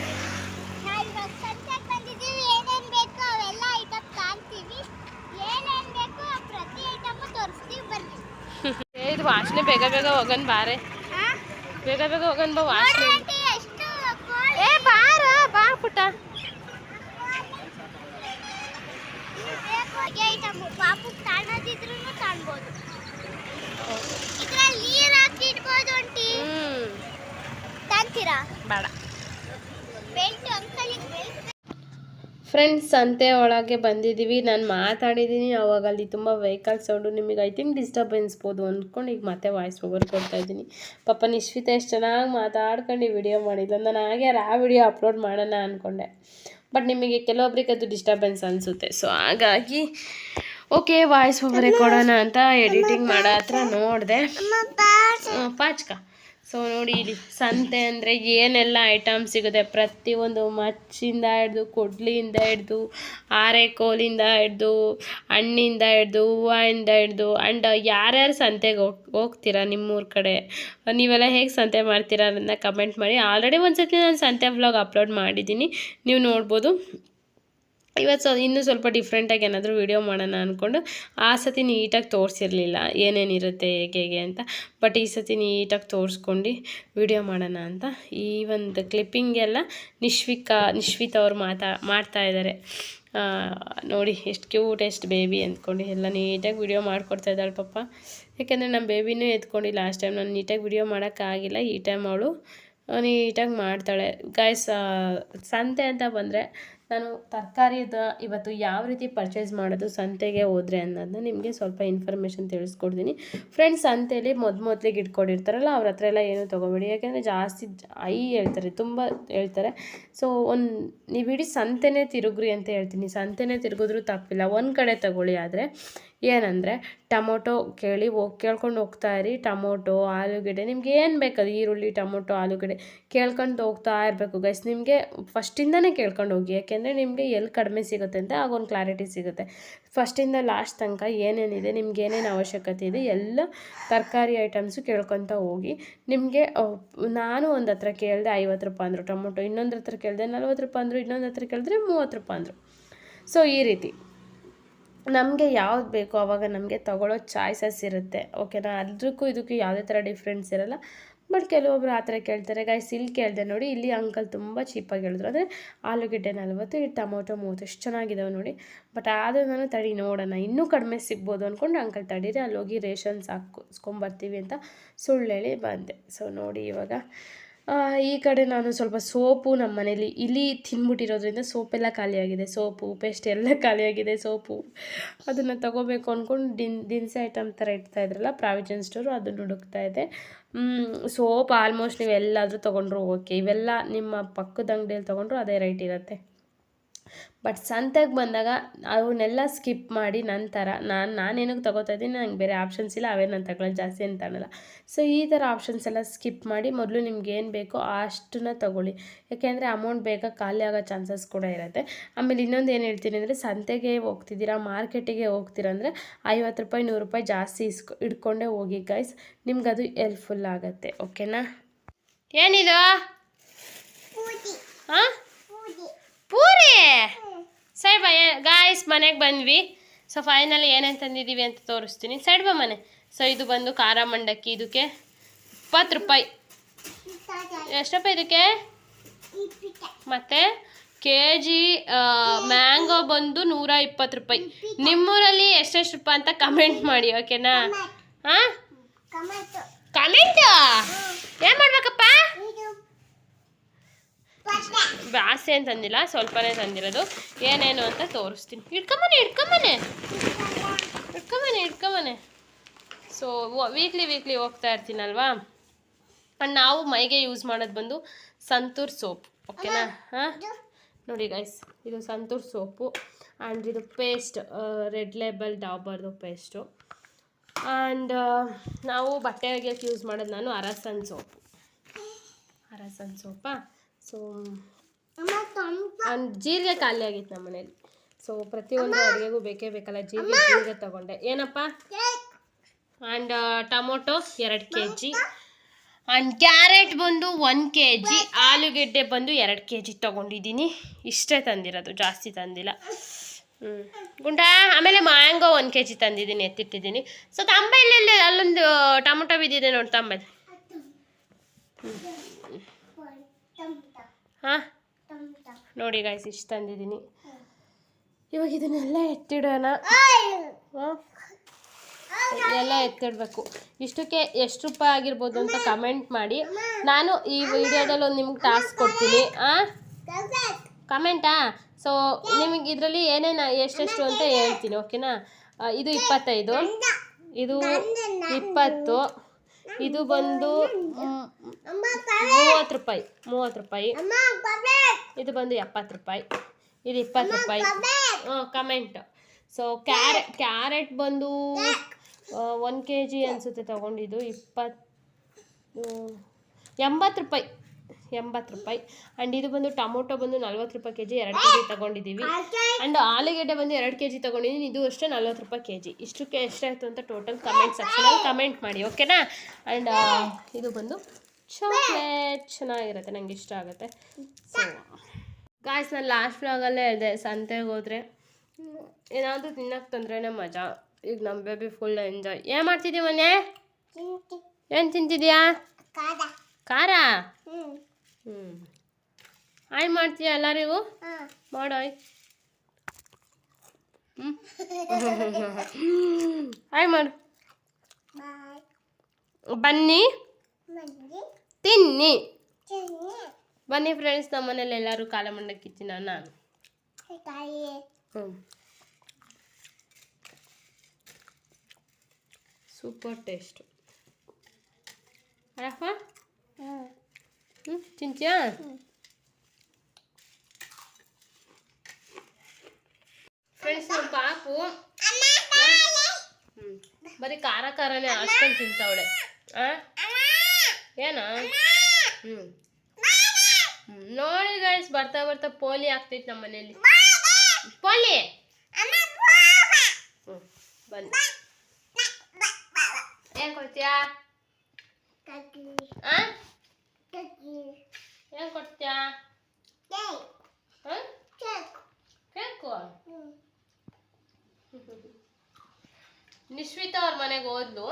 ನಾವು ಇವಾಗ ಸಂತೆಗೆ ಬಂದಿದ್ದೀವಿ. ಏನೇನು ಬೇಕೋ ಅವೆಲ್ಲ ಐಟಮ್ ಕಾಣ್ತೀವಿ. ಏನೇನು ಬೇಕೋ ಪ್ರತಿ ಐಟಮ್ ತೋರಿಸ್ತೀವಿ ಬನ್ನಿ. ಇದು ವಾಸನೆ ಬೇಗ ಬೇಗ ಹೋಗನ್ ಬಾರೆ. ಬೇಗ ಬೇಗ ಹೋಗನ್ ಬಾ ವಾಸನೆ ಏ ಬಾರ ಬಾ ಪುಟ್ಟ. ಐಟಮ್ ಪಾಪು ಕಾಣ್ಬೋದು ಇದ್ರಲ್ಲಿ ನೀರು ಹಾಕಿ ಇಡ್ಬೋದು ಆಂಟಿ ಹ್ಮ್ ತಾಂತೀರಾ ಬೇಡ ಬೆಲ್ಟ್ ಅಂಕಲಿಗೆ ಬೆಲ್ಟ್ ಫ್ರೆಂಡ್ಸ್ ಸಂತೆ ಒಳಗೆ ಬಂದಿದ್ದೀವಿ. ನಾನು ಮಾತಾಡಿದ್ದೀನಿ. ಅವಾಗ ಅಲ್ಲಿ ತುಂಬ ವೆಹಿಕಲ್ ಸೌಂಡು ನಿಮಗೆ ಐ ಥಿಂಕ್ ಡಿಸ್ಟರ್ಬೆನ್ಸ್ಬೋದು ಅಂದ್ಕೊಂಡು ಈಗ ಮತ್ತೆ ವಾಯ್ಸ್ ಓವರ್ ಕೊಡ್ತಾ ಇದ್ದೀನಿ. ಪಾಪ ನಿಶ್ವಿತ ಎಷ್ಟು ಚೆನ್ನಾಗಿ ಮಾತಾಡ್ಕೊಂಡು ವಿಡಿಯೋ ಮಾಡಿದ್ದು ನಾನು ಹಾಗೆ ಆ ವಿಡಿಯೋ ಅಪ್ಲೋಡ್ ಮಾಡೋಣ ಅಂದ್ಕೊಂಡೆ ಬಟ್ ನಿಮಗೆ ಕೆಲವೊಬ್ರಿಗೆ ಅದು ಡಿಸ್ಟರ್ಬೆನ್ಸ್ ಅನಿಸುತ್ತೆ. ಸೊ ಹಾಗಾಗಿ ಓಕೆ ವಾಯ್ಸ್ ಓವರೇ ಕೊಡೋಣ ಅಂತ ಎಡಿಟಿಂಗ್ ಮಾಡೋ ಹತ್ರ ನೋಡಿದೆ. ಪಾಚ್ಕ. ಸೊ ನೋಡಿ ಇಲ್ಲಿ ಸಂತೆ ಅಂದರೆ ಏನೆಲ್ಲ ಐಟಮ್ ಸಿಗುತ್ತೆ. ಪ್ರತಿಯೊಂದು ಮಚ್ಚಿಂದ ಹಿಡ್ದು, ಕೊಡ್ಲಿಯಿಂದ ಹಿಡ್ದು, ಆರೆಕೋಲಿಂದ ಹಿಡ್ದು, ಹಣ್ಣಿಂದ ಹಿಡ್ದು, ಹೂವಿಂದ ಹಿಡ್ದು ಆ್ಯಂಡ್ ಯಾರ್ಯಾರು ಸಂತೆಗೆ ಹೋಗಿ, ಹೋಗ್ತೀರಾ ನಿಮ್ಮೂರ ಕಡೆ? ನೀವೆಲ್ಲ ಹೇಗೆ ಸಂತೆ ಮಾಡ್ತೀರಾ ಅನ್ನೋದನ್ನ ಕಮೆಂಟ್ ಮಾಡಿ. ಆಲ್ರೆಡಿ ಒಂದು ಸತಿ ನಾನು ಸಂತೆ ವ್ಲಾಗ್ ಅಪ್ಲೋಡ್ ಮಾಡಿದ್ದೀನಿ. ನೀವು ನೋಡ್ಬೋದು. ಇವತ್ತು ಸ್ವಲ್ಪ ಇನ್ನೂ ಸ್ವಲ್ಪ ಡಿಫ್ರೆಂಟಾಗಿ ಏನಾದರೂ ವೀಡಿಯೋ ಮಾಡೋಣ ಅಂದ್ಕೊಂಡು ಆ ಸತಿ ನೀಟಾಗಿ ತೋರಿಸಿರಲಿಲ್ಲ ಏನೇನಿರುತ್ತೆ ಹೇಗೆ ಹೇಗೆ ಅಂತ. ಬಟ್ ಈ ಸತಿ ನೀಟಾಗಿ ತೋರಿಸ್ಕೊಂಡು ವಿಡಿಯೋ ಮಾಡೋಣ ಅಂತ. ಈ ಒಂದು ಕ್ಲಿಪ್ಪಿಂಗೆಲ್ಲ ನಿಶ್ವಿಕಾ, ನಿಶ್ವಿತ್ ಅವ್ರು ಮಾತಾ, ಮಾಡ್ತಾ ಇದ್ದಾರೆ. ನೋಡಿ ಎಷ್ಟು ಕ್ಯೂಟ್ ಎಷ್ಟು ಬೇಬಿ ಅಂದ್ಕೊಂಡು ಎಲ್ಲ ನೀಟಾಗಿ ವಿಡಿಯೋ ಮಾಡಿಕೊಡ್ತಾ ಇದ್ದಾಳೆ ಪಾಪ. ಯಾಕೆಂದರೆ ನಮ್ಮ ಬೇಬಿನೂ ಎತ್ಕೊಂಡು ಲಾಸ್ಟ್ ಟೈಮ್ ನಾನು ನೀಟಾಗಿ ವಿಡಿಯೋ ಮಾಡೋಕ್ಕಾಗಿಲ್ಲ ಈ ಟೈಮ್ ಅವಳು ನೀಟಾಗಿ ಮಾಡ್ತಾಳೆ. ಗಾಯ್ಸ್ ಸಂತೆ ಅಂತ ಬಂದರೆ ನಾನು ತರಕಾರಿದ ಇವತ್ತು ಯಾವ ರೀತಿ ಪರ್ಚೇಸ್ ಮಾಡೋದು ಸಂತೆಗೆ ಹೋದರೆ ಅನ್ನೋದನ್ನ ನಿಮಗೆ ಸ್ವಲ್ಪ ಇನ್ಫಾರ್ಮೇಷನ್ ತಿಳಿಸ್ಕೊಡ್ತೀನಿ. ಫ್ರೆಂಡ್ಸ್ ಸಂತೆಯಲ್ಲಿ ಮೊದ್ ಮೊದಲಿಗೆ ಇಟ್ಕೊಂಡಿರ್ತಾರಲ್ಲ ಅವ್ರ ಹತ್ರ ಎಲ್ಲ ಏನೂ ತೊಗೊಬೇಡಿ. ಯಾಕೆಂದರೆ ಜಾಸ್ತಿ ಐ ಹೇಳ್ತಾರೆ, ತುಂಬ ಹೇಳ್ತಾರೆ. ಸೊ ಒಂದು, ನೀವು ಇಡೀ ಸಂತೆನೇ ತಿರುಗ್ರಿ ಅಂತ ಹೇಳ್ತೀನಿ. ಸಂತೆನೇ ತಿರುಗಿದ್ರೂ ತಪ್ಪಿಲ್ಲ. ಒಂದು ಕಡೆ ತಗೊಳ್ಳಿ ಆದರೆ ಏನಂದರೆ ಟಮೊಟೊ ಕೇಳಿ ಹೋಗಿ ಕೇಳ್ಕೊಂಡು ಹೋಗ್ತಾ ಇರಿ, ಟೊಮೊಟೊ, ಆಲೂಗೆಡ್ಡೆ. ನಿಮ್ಗೆ ಏನು ಬೇಕದು ಈರುಳ್ಳಿ, ಟಮೊಟೊ, ಆಲೂಗೆಡ್ಡೆ. ಕೇಳ್ಕೊಂಡು ಹೋಗ್ತಾ ಇರಬೇಕು ಗೈಸ್ ನಿಮಗೆ ಫಸ್ಟಿಂದನೇ ಕೇಳ್ಕೊಂಡು ಹೋಗಿ. ಯಾಕೆಂದರೆ ನಿಮಗೆ ಎಲ್ಲಿ ಕಡಿಮೆ ಸಿಗುತ್ತೆ ಅಂತ ಆಗೊಂದು ಕ್ಲಾರಿಟಿ ಸಿಗುತ್ತೆ. ಫಸ್ಟಿಂದ ಲಾಸ್ಟ್ ತನಕ ಏನೇನಿದೆ ನಿಮ್ಗೆ ಏನೇನು ಅವಶ್ಯಕತೆ ಇದೆ, ಎಲ್ಲ ತರಕಾರಿ ಐಟಮ್ಸು ಕೇಳ್ಕೊತ ಹೋಗಿ. ನಿಮಗೆ ನಾನು ಒಂದು ಹತ್ರ ಕೇಳಿದೆ ಐವತ್ತು ರೂಪಾಯಿ ಅಂದರು ಟೊಮೊಟೊ ಇನ್ನೊಂದ್ರ ಹತ್ರ ಕೇಳಿದೆ ನಲ್ವತ್ತು ರೂಪಾಯಿ ಅಂದರು, ಇನ್ನೊಂದು ಹತ್ರ ಕೇಳಿದ್ರೆ ಮೂವತ್ತು ರೂಪಾಯಿ ಅಂದರು. ಸೊ ಈ ರೀತಿ. ನಮಗೆ ಯಾವ್ದು ಬೇಕೋ ಆವಾಗ ನಮಗೆ ತಗೊಳ್ಳೋ ಚಾಯ್ಸಸ್ ಇರುತ್ತೆ. ಓಕೆನಾ ಅದಕ್ಕೂ ಇದಕ್ಕೂ ಯಾವುದೇ ಥರ ಡಿಫ್ರೆನ್ಸ್ ಇರಲ್ಲ. ಬಟ್ ಕೆಲವೊಬ್ರು ಆ ಥರ ಕೇಳ್ತಾರೆ. ಗಾಯ್ಸ್ ಇಲ್ಲಿ ಕೇಳಿದೆ ನೋಡಿ. ಇಲ್ಲಿ ಅಂಕಲ್ ತುಂಬ ಚೀಪಾಗಿ ಹೇಳಿದ್ರು. ಅಂದರೆ ಆಲೂಗಡ್ಡೆ ನಲ್ವತ್ತು, ಈ ಟೊಮೊಟೊ ಮೂವತ್ತು, ಎಷ್ಟು ಚೆನ್ನಾಗಿದ್ದಾವೆ ನೋಡಿ. ಬಟ್ ಆದರೂ ನಾನು ತಡಿ, ನೋಡೋಣ. ಇನ್ನೂ ಕಡಿಮೆ ಸಿಗ್ಬೋದು ಅಂದ್ಕೊಂಡು ಅಂಕಲ್ ತಡೀರಿ. ಅಲ್ಲಿ ಹೋಗಿ ರೇಷನ್ಸ್ ಹಾಕಿಸ್ಕೊಂಬರ್ತೀವಿ ಅಂತ ಸುಳ್ಳು ಹೇಳಿ ಬಂದೆ. ಸೊ ನೋಡಿ ಇವಾಗ ಈ ಕಡೆ ನಾನು ಸ್ವಲ್ಪ ಸೋಪು ನಮ್ಮ ಮನೇಲಿ ಇಲಿ ತಿನ್ಬಿಟ್ಟಿರೋದ್ರಿಂದ ಸೋಪೆಲ್ಲ ಖಾಲಿಯಾಗಿದೆ. ಸೋಪು, ಪೇಸ್ಟ್ ಎಲ್ಲ ಖಾಲಿಯಾಗಿದೆ ಸೋಪು. ಅದನ್ನು ತಗೋಬೇಕು ಅಂದ್ಕೊಂಡು ದಿನ, ದಿನಸಿ ಐಟಮ್ ಥರ ಇಡ್ತಾ ಇದ್ರಲ್ಲ, ಪ್ರಾವಿಜನ್ ಸ್ಟೋರು ಅದನ್ನು ಹುಡುಕ್ತಾ ಇದೆ. ಸೋಪ್ ಆಲ್ಮೋಸ್ಟ್ ನೀವು ಎಲ್ಲಾದರೂ ತೊಗೊಂಡ್ರು ಓಕೆ. ಇವೆಲ್ಲ ನಿಮ್ಮ ಪಕ್ಕದ ಅಂಗಡಿಯಲ್ಲಿ ತೊಗೊಂಡ್ರು ಅದೇ ರೈಟ್ ಇರುತ್ತೆ. ಬಟ್ ಸಂತೆಗೆ ಬಂದಾಗ ಅವನ್ನೆಲ್ಲ ಸ್ಕಿಪ್ ಮಾಡಿ ನನ್ನ ಥರ ನಾನು ನಾನೇನಕ್ಕೆ ತಗೋತಾ ಇದ್ದೀನಿ? ನಂಗೆ ಬೇರೆ ಆಪ್ಷನ್ಸ್ ಇಲ್ಲ. ಅವೇ ನಾನು ತಗೊಳ್ಳೋದು ಜಾಸ್ತಿ ಅಂತ ಅನ್ನೋಲ್ಲ. ಸೊ ಈ ಥರ ಆಪ್ಷನ್ಸ್ ಎಲ್ಲ ಸ್ಕಿಪ್ ಮಾಡಿ ಮೊದಲು ನಿಮ್ಗೆ ಏನು ಬೇಕೋ ಅಷ್ಟನ್ನ ತಗೊಳ್ಳಿ. ಯಾಕೆಂದರೆ ಅಮೌಂಟ್ ಬೇಗ ಖಾಲಿ ಆಗೋ ಚಾನ್ಸಸ್ ಕೂಡ ಇರುತ್ತೆ. ಆಮೇಲೆ ಇನ್ನೊಂದು ಏನು ಹೇಳ್ತೀನಿ ಅಂದರೆ ಸಂತೆಗೆ ಹೋಗ್ತಿದ್ದೀರಾ ಮಾರ್ಕೆಟಿಗೆ ಹೋಗ್ತೀರಾ ಅಂದರೆ ಐವತ್ತು ರೂಪಾಯಿ ನೂರು ರೂಪಾಯಿ ಜಾಸ್ತಿ ಇಸ್ಕೊ ಇಟ್ಕೊಂಡೇ ಹೋಗಿ ಗೈಸ್ ನಿಮ್ಗೆ ಅದು ಹೆಲ್ಪ್ಫುಲ್ ಆಗುತ್ತೆ. ಓಕೆನಾ ಏನಿದು? ಹಾಂ ಪೂರಿ? ಸೈಡ್ ಬಾ ಗಾಯ್ಸ್ ಮನೆಗೆ ಬಂದ್ವಿ. ಸೊ ಫೈನಲಿ ಏನೇನು ತಂದಿದ್ದೀವಿ ಅಂತ ತೋರಿಸ್ತೀನಿ. ಸೈಡ್ ಬಾ ಮನೆ. ಸೊ ಇದು ಬಂದು ಖಾರ ಮಂಡಕ್ಕಿ ಇದಕ್ಕೆ ಇಪ್ಪತ್ತು ರೂಪಾಯಿ. ಎಷ್ಟು ರೂಪಾಯಿ ಇದಕ್ಕೆ? ಮತ್ತು ಕೆ ಜಿ ಮ್ಯಾಂಗೋ ಬಂದು ನೂರ ಇಪ್ಪತ್ತು ರೂಪಾಯಿ. ನಿಮ್ಮೂರಲ್ಲಿ ಎಷ್ಟೆಷ್ಟು ರೂಪಾಯಿ ಅಂತ ಕಮೆಂಟ್ ಮಾಡಿ ಓಕೆನಾ ಹಾಂ? ಕಮೆಂಟ್. ಏನು ಮಾಡ್ಬೇಕಪ್ಪ? ಜಾಸ್ತಿ ಏನು ತಂದಿಲ್ಲ ಸ್ವಲ್ಪನೇ ತಂದಿರೋದು. ಏನೇನು ಅಂತ ತೋರಿಸ್ತೀನಿ. ಇಟ್ಕೊಂಬನೆ ಇಟ್ಕೊಂಬನೆ ಇಟ್ಕೊಂಬನೆ ಇಟ್ಕೊಂಬನೆ ಸೊ ವೀಕ್ಲಿ ವೀಕ್ಲಿ ಹೋಗ್ತಾ ಇರ್ತೀನಲ್ವಾ? ಆ್ಯಂಡ್ ನಾವು ಮೈಗೆ ಯೂಸ್ ಮಾಡೋದು ಬಂದು ಸಂತೂರ್ ಸೋಪ್. ಓಕೆನಾ? ಹಾಂ? ನೋಡಿ ಗೈಸ್ ಇದು ಸಂತೂರ್ ಸೋಪು ಆ್ಯಂಡ್ ಇದು ಪೇಸ್ಟ್ ರೆಡ್ ಲೇಬಲ್ ಡಾಬರ್ದು ಪೇಸ್ಟು ಆ್ಯಂಡ್ ನಾವು ಬಟ್ಟೆ ಒಗೆಯೋಕ್ಕೆ ಯೂಸ್ ಮಾಡೋದು ನಾನು ಅರಸನ್ ಸೋಪು. ಅರಸನ್ ಸೋಪಾ? ಸೊ ಜೀರಿಗೆ ಖಾಲಿ ಆಗಿತ್ತು ನಮ್ಮ ಮನೇಲಿ ಸೊ ಪ್ರತಿಯೊಂದು ಅಡುಗೆಗೂ ಬೇಕೇ ಬೇಕಲ್ಲ ಜೀರಿಗೆ ಜೀರಿಗೆ ತಗೊಂಡೆ. ಏನಪ್ಪ? ಆ್ಯಂಡ್ ಟೊಮೊಟೊ ಎರಡು ಕೆ ಜಿ ಆ್ಯಂಡ್ ಕ್ಯಾರೆಟ್ ಬಂದು ಒಂದು ಕೆ ಜಿ ಆಲೂಗೆಡ್ಡೆ ಬಂದು ಎರಡು ಕೆ ಜಿ ತೊಗೊಂಡಿದ್ದೀನಿ. ಇಷ್ಟೇ ತಂದಿರೋದು ಜಾಸ್ತಿ ತಂದಿಲ್ಲ. ಹ್ಞೂ ಗುಂಡ ಆಮೇಲೆ ಮ್ಯಾಂಗೋ ಒನ್ ಕೆ ಜಿ ತಂದಿದ್ದೀನಿ ಎತ್ತಿಟ್ಟಿದ್ದೀನಿ. ಸೊ ತಂಬ ಇಲ್ಲಿ ಅಲ್ಲೊಂದು ಟೊಮೊಟೊ ಬಿದ್ದಿದೆ ನೋಡಿ ತಂಬಲ್ಲಿ. ಹಾಂ? ನೋಡಿ ಗಾಯ್ಸ್ ಇಷ್ಟು ತಂದಿದ್ದೀನಿ. ಇವಾಗ ಇದನ್ನೆಲ್ಲ ಎತ್ತಿಡೋಣ. ಹಾಂ? ಎಲ್ಲ ಎತ್ತಿಡಬೇಕು. ಇಷ್ಟಕ್ಕೆ ಎಷ್ಟು ರೂಪಾಯಿ ಆಗಿರ್ಬೋದು ಅಂತ ಕಮೆಂಟ್ ಮಾಡಿ. ನಾನು ಈ ವಿಡಿಯೋದಲ್ಲಿ ಒಂದು ನಿಮ್ಗೆ ಟಾಸ್ಕ್ ಕೊಡ್ತೀನಿ. ಆ? ಕಮೆಂಟಾ ಸೊ ನಿಮಗೆ ಇದರಲ್ಲಿ ಏನೇನು ಎಷ್ಟೆಷ್ಟು ಅಂತ ಹೇಳ್ತೀನಿ ಓಕೆನಾ ಇದು ಇಪ್ಪತ್ತೈದು. ಇದು ಇಪ್ಪತ್ತು. ಇದು ಬಂದು ಮೂವತ್ತು ರೂಪಾಯಿ ಮೂವತ್ತು ರೂಪಾಯಿ. ಇದು ಬಂದು ಎಪ್ಪತ್ತು ರೂಪಾಯಿ. ಇದು ಇಪ್ಪತ್ತು ರೂಪಾಯಿ. ಹಾಂ ಕಮೆಂಟ್ ಸೊ ಕ್ಯಾರೆಟ್ ಕ್ಯಾರೆಟ್ ಬಂದು ಒಂದು ಕೆ ಜಿ ಅನಿಸುತ್ತೆ ತೊಗೊಂಡಿದ್ದು. ಇಪ್ಪತ್ತು ಎಂಬತ್ತು ರೂಪಾಯಿ. ಎಂಬತ್ತು ರೂಪಾಯಿ. ಆ್ಯಂಡ್ ಇದು ಬಂದು ಟೊಮೊಟೊ ಬಂದು ನಲ್ವತ್ತು ರೂಪಾಯಿ ಕೆ ಜಿ ಎರಡು ಕೆ ಜಿ ತೊಗೊಂಡಿದ್ದೀವಿ. ಆ್ಯಂಡ್ ಆಲೂಗೆಡ್ಡೆ ಬಂದು ಎರಡು ಕೆ ಜಿ ತೊಗೊಂಡಿದ್ದೀನಿ. ಇದು ಅಷ್ಟೇ ನಲ್ವತ್ತು ರೂಪಾಯಿ ಕೆ ಜಿ ಇಷ್ಟಕ್ಕೆ ಎಷ್ಟಾಯಿತು ಅಂತ ಟೋಟಲ್ ಕಮೆಂಟ್ ಸೆಕ್ಷನಲ್ಲಿ ಕಮೆಂಟ್ ಮಾಡಿ ಓಕೆನಾ ಆ್ಯಂಡ್ ಇದು ಬಂದು ಚಾಕ್ಲೇಟ್ ಚೆನ್ನಾಗಿರುತ್ತೆ ನಂಗೆ ಇಷ್ಟ ಆಗುತ್ತೆ. ಸೊ ಗಾಯ್ಸ್ ನಾನು ಲಾಸ್ಟ್ ಬ್ಲಾಗಲ್ಲೇ ಇದೆ ಸಂತೆಗೆ ಹೋದರೆ ಏನಾದರೂ ತಿನ್ನಕ್ಕೆ ತಂದ್ರೇ ಮಜಾ. ಈಗ ನಮ್ಮ ಬೇಬಿ ಫುಲ್ ಎಂಜಾಯ್ ಏನು ಮಾಡ್ತಿದ್ದೀವಿ ಮೊನ್ನೆ? ಏನು ತಿಂತಿದ್ಯಾ? ಖಾರ. ಹ್ಞೂ ಆಯ್ ಮಾಡ್ತೀಯ ಎಲ್ಲರಿಗೂ? ಮಾಡೋಯ್ ಹ್ಞೂ <laughs> ಆಯ್. ಮಾಡು. ಬನ್ನಿ. ತಿನ್ನಿ. ಬನ್ನಿ ಫ್ರೆಂಡ್ಸ್ ನಮ್ಮ ಮನೇಲಿ ಎಲ್ಲರೂ ಕಾಲ ಮಂಡಕ್ಕಿ ನಾನು. ಹ್ಞೂ ಸೂಪರ್ ಟೇಸ್ಟು. ಅರಪ್ಪ ಹ್ಞೂ ತಿಂತೀಯಾ? ಫ್ರೆಂಡ್ಸ್ ನಮ್ಮ ಪಾಪು. ಹ್ಞೂ ಬರೀ ಖಾರ ಖಾರನೇ ಅಷ್ಟೊಂದು ತಿಂತಾವಳೆ. ಆ? ಏನೋ? ಹ್ಞೂ. ನೋಡಿ ಗೈಸ್ ಬರ್ತಾ ಬರ್ತಾ ಪೋಲಿ ಆಗ್ತೈತೆ ನಮ್ಮ ಮನೇಲಿ ಪೋಲಿ? ಹ್ಞೂ ಬನ್ನಿ. ಏನು ಕೊಡ್ತೀಯಾ ಆ ಏನು ಕೊಡ್ತೀಯಾ ಹಾಂ ಕೇಕು ನಿಶ್ವಿತಾ ಅವ್ರ ಮನೆಗೆ ಹೋದ್ಲು.